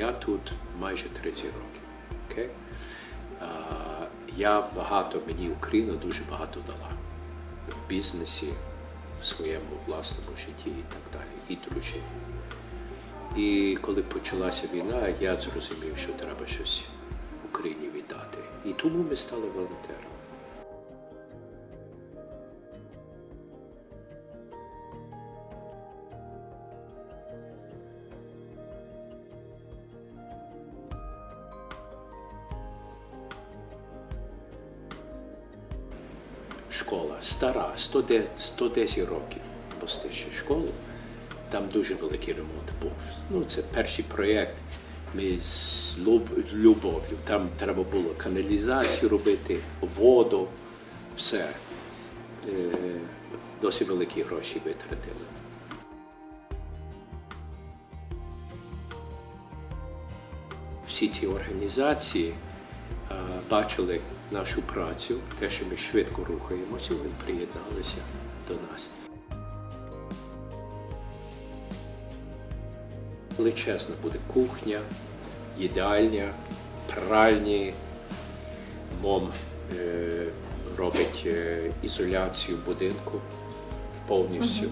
Я тут майже 30 років. Окей? А, я багато, мені Україна дуже багато дала в бізнесі, в своєму власному житті і так далі, і дружині. І коли почалася війна, я зрозумів, що треба щось Україні віддати. І тому ми стали волонтерами. Школа стара, 110, 110 років постиче школу. Там дуже великий ремонт був. Ну, це перший проєкт. Ми з люб- любов'ю. Там треба було каналізацію робити, воду, все. Е, досить великі гроші витратили. Всі ці організації бачили нашу працю, те, що ми швидко рухаємося, вони приєдналися до нас. Величезна буде кухня, їдальня, пральні. Мом е, робить е, ізоляцію будинку повністю.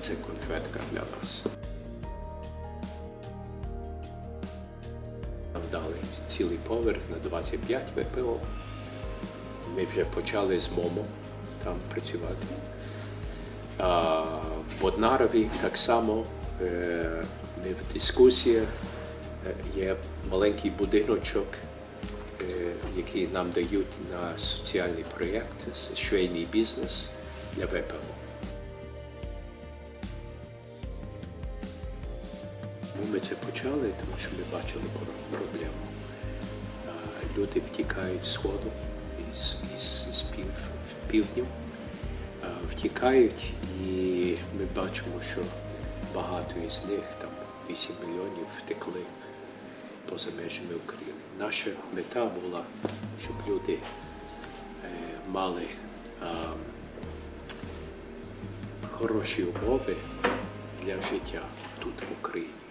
Це конфетка для нас. Нам дали цілий поверх на 25 ВПО. Ми вже почали з МОМО там працювати. А в Боднарові так само е, ми в дискусіях. Е, Є маленький будиночок, е, який нам дають на соціальний проєкт, швейний бізнес для ВПО. Ми це почали, тому що ми бачили проблему. Люди втікають з сходу із, із, із пів, півднів, втікають, і ми бачимо, що багато із них, там 8 мільйонів, втекли поза межами України. Наша мета була, щоб люди е, мали хороші умови для життя тут в Україні.